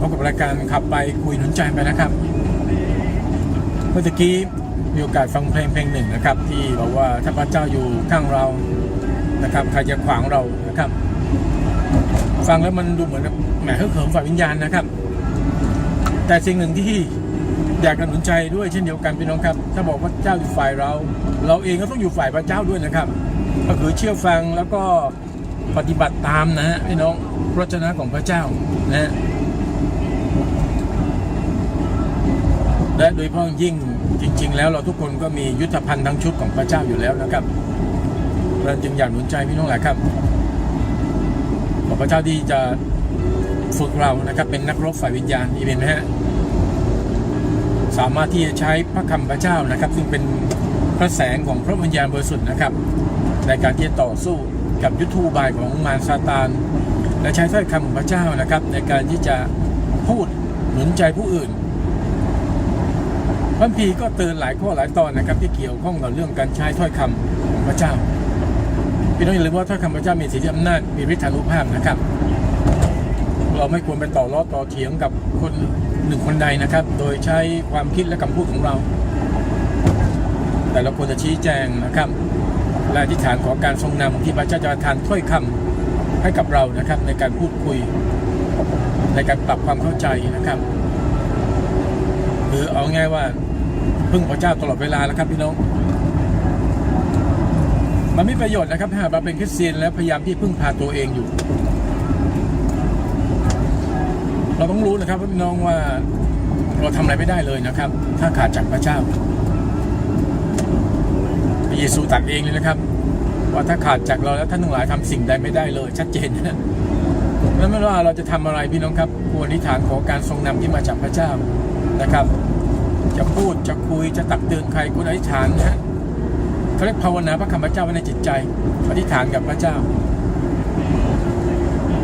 พบกับรายการขับไปคุยหนุนใจไปนะครับ เมื่อกี้มีโอกาสฟังเพลงเพลงหนึ่งนะครับ ที่บอกว่าถ้าพระเจ้าอยู่ข้างเรานะครับใครจะขวางเรานะครับ ฟังแล้วมันดูเหมือนกับแหมเฮิร์เขิมฝ่ายวิญญาณนะครับ แต่สิ่งหนึ่งที่อยากจะหนุนใจด้วยเช่นเดียวกันพี่น้องครับ ถ้าบอกว่าเจ้าอยู่ฝ่ายเรา เราเองก็ต้องอยู่ฝ่ายพระเจ้าด้วยนะครับ ก็คือเชื่อฟังแล้วก็ปฏิบัติตามนะฮะพี่น้องพระเจ้าของพระเจ้านะฮะ และโดยเฉพาะยิ่งจริง ๆ แล้วเราทุกคนก็มียุทธภัณฑ์ทั้งชุดของพระเจ้าอยู่แล้วนะครับเราจึงอยากหนุนใจพี่น้องหละครับขอพระเจ้าที่จะฝึกเรานะครับ เป็นนักรบฝ่ายวิญญาณอีเวนนะฮะสามารถที่จะใช้พระคำพระเจ้านะครับ ซึ่งเป็นพระแสงของพระวิญญาณบริสุทธิ์นะครับ ในการที่จะต่อสู้กับยุทธูบายของมารซาตานและใช้ถ้อยคำของพระเจ้านะครับ ในการที่จะ พูดหนุนใจผู้อื่นพระพีก็เตือนหลายข้อหลายตอนนะครับ ที่เกี่ยวข้องกับเรื่องการใช้ถ้อยคำของพระเจ้าพี่น้องอย่าลืมว่าถ้อยคำพระเจ้ามีสิทธิอำนาจมีฤทธานุภาพนะครับ เราไม่ควรไปต่อล้อต่อเถียงกับคนหนึ่งคนใดนะครับ โดยใช้ความคิดและคำพูดของเรา แต่เราควรจะชี้แจงนะครับและอธิษฐานขอการทรงนำที่พระเจ้าจะทานถ้อยคำให้กับเรานะครับ ในการพูดคุย การปรับความเข้าใจนะครับหรือเอาง่ายว่าพึ่งพระเจ้าตลอดเวลาแล้วครับพี่น้อง มันไม่ประโยชน์นะครับหากเราเป็นคริสเตียนแล้วพยายามที่พึ่งพาตัวเองอยู่ เราต้องรู้นะครับพี่น้องว่าเราทำอะไรไม่ได้เลยนะครับ ถ้าขาดจากพระเจ้าพระเยซูตรัสเองเลยนะครับ ว่าถ้าขาดจากเราแล้วท่านทั้งหลายทำสิ่งใดไม่ได้เลย ชัดเจนนะ นั้นไม่ว่าเราจะทำอะไรพี่น้องครับควรอธิษฐานขอการทรงนำที่มาจากพระเจ้านะครับ จะพูดจะคุยจะตักเตือนใครควรอธิษฐานนะฮะเขาเรียกภาวนาพระคำพระเจ้าไว้ในจิตใจอธิษฐานกับพระเจ้า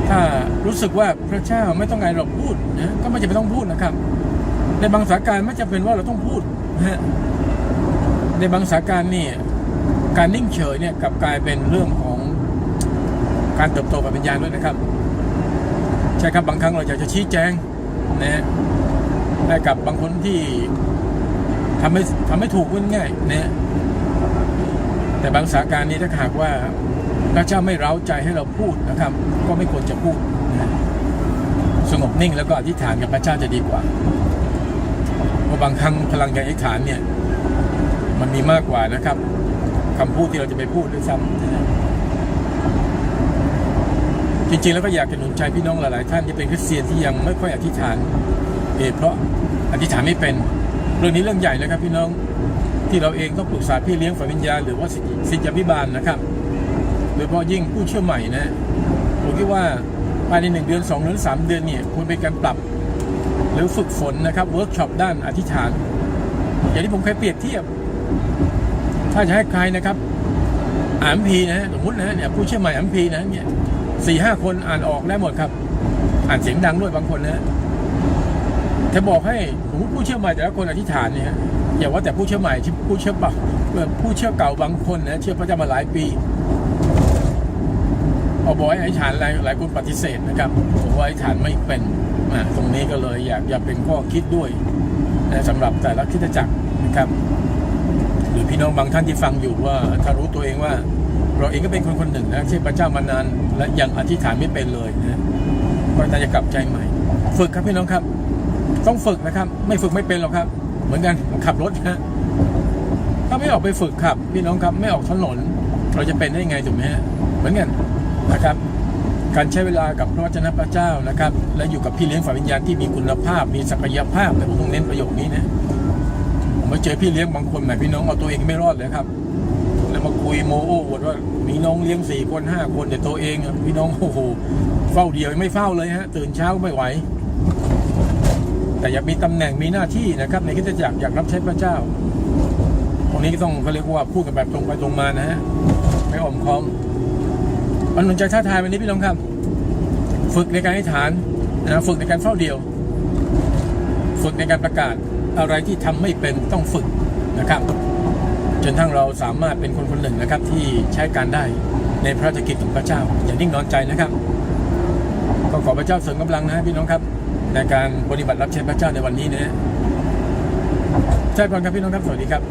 ถ้ารู้สึกว่าพระเจ้าไม่ต้องการเราพูดนะก็ไม่จำเป็นต้องพูดนะครับ ในบางสถานการณ์ไม่จำเป็นว่าเราต้องพูดนะฮะในบางสถานการณ์นี่การนิ่งเฉยเนี่ยกับกลายเป็นเรื่องของการเติบโตแบบวิญญาณด้วยนะครับ ใช่ครับบางครั้งเราอยากจะชี้แจงนะฮะให้กับบางคนที่ทำไม่ทำไม่ถูกง่ายนะฮะแต่บางสถานการณ์นี้ถ้าหากว่าพระเจ้าไม่เร้าใจให้เราพูดนะครับ ก็ไม่ควรจะพูดนะสงบนิ่งแล้วก็อธิษฐานกับพระเจ้าจะดีกว่าเพราะบางครั้งพลังการอธิษฐานเนี่ย มันมีมากกว่านะครับคำพูดที่เราจะไปพูดด้วยซ้ำนะ จริงๆแล้วก็อยากจะหนุนใจพี่น้องหลายๆ ท่านที่เป็นคริสเตียนที่ยังไม่ค่อยอธิษฐานเหตุเพราะอธิษฐานไม่เป็น เรื่องนี้เรื่องใหญ่เลยครับพี่น้องที่เราเองต้องปรึกษาพี่เลี้ยงฝ่ายวิญญาณหรือว่าสิทธิพิบาลนะครับโดยเฉพาะยิ่งผู้เชื่อใหม่นะผมคิดว่าภายในหนึ่งเดือนสองเดือนสามเดือนเนี่ยควรเป็นการปรับ หรือฝึกฝนนะครับเวิร์กช็อปด้านอธิษฐาน อย่างที่ผมเคยเปรียบเทียบ ถ้าจะให้ใครนะครับอ่านพีนะสมมตินะฮะเนี่ยผู้เชื่อใหม่อ่านพีนะเนี่ย สี่ห้าคนอ่านออกได้หมดครับ อ่านเสียงดังด้วยบางคนนะจะบอกให้สมมติผู้เชื่อใหม่แต่ละคนอธิษฐานเนี่ยอย่าว่าแต่ผู้เชื่อใหม่ที่ผู้เชื่อเปล่าผู้เชื่อเก่าบางคนนะเชื่อพระเจ้ามาหลายปีเอาบอกให้อธิษฐานหลายหลายคนปฏิเสธนะครับผมว่าอธิษฐานไม่เป็นตรงนี้ก็เลยอยากอยากเป็นข้อคิดด้วยนะสำหรับแต่ละคิดจักรนะครับ หรือพี่น้องบางท่านที่ฟังอยู่ว่าถ้ารู้ตัวเองว่า เราเองก็เป็นคนคนหนึ่งนะที่พระเจ้ามานานและยังอธิษฐานไม่เป็นเลยนะก็น่าจะกลับใจใหม่ ฝึกครับพี่น้องครับ ต้องฝึกนะครับ ไม่ฝึกไม่เป็นหรอกครับ เหมือนกันขับรถนะถ้าไม่ออกไปฝึกขับ พี่น้องครับไม่ออกถนน เราจะเป็นได้ยังไงถูกไหมฮะเหมือนกันนะครับ การใช้เวลากับพระวจนะพระเจ้านะครับ และอยู่กับพี่เลี้ยงฝ่ายวิญญาณที่มีคุณภาพ มีศักยภาพแต่ผมต้องเน้นประโยคนี้นะผมมาเจอพี่เลี้ยงบางคนแหมพี่น้องเอาตัวเองไม่รอดเลยครับ มาคุยโมโอ้อวดว่า มีน้องเลี้ยงสี่คนห้าคนแต่ตัวเองพี่น้องโอ้โหเฝ้าเดียวยังไม่เฝ้าเลยฮะ ตื่นเช้าไม่ไหว แต่อยากมีตำแหน่งมีหน้าที่นะครับ ในคริสตจักรอยากรับใช้พระเจ้าตรงนี้ก็ต้องเขาเรียกว่าพูดกันแบบตรงไปตรงมานะฮะไม่อ่อมคอมอันหนุนใจท้าทายวันนี้พี่น้องครับ ฝึกในการอธิษฐานนะฝึกในการเฝ้าเดียว ฝึกในการประกาศอะไรที่ทำไม่เป็นต้องฝึกนะครับ จนทั้งเราสามารถเป็นคนคนหนึ่งนะครับที่ใช้การได้ในพระราชกิจของพระเจ้า อย่านิ่งนอนใจนะครับก็ขอพระเจ้าเสริมกำลังนะพี่น้องครับ ในการปฏิบัติรับใช้พระเจ้าในวันนี้นะฮะใช่พรครับพี่น้องครับสวัสดีครับ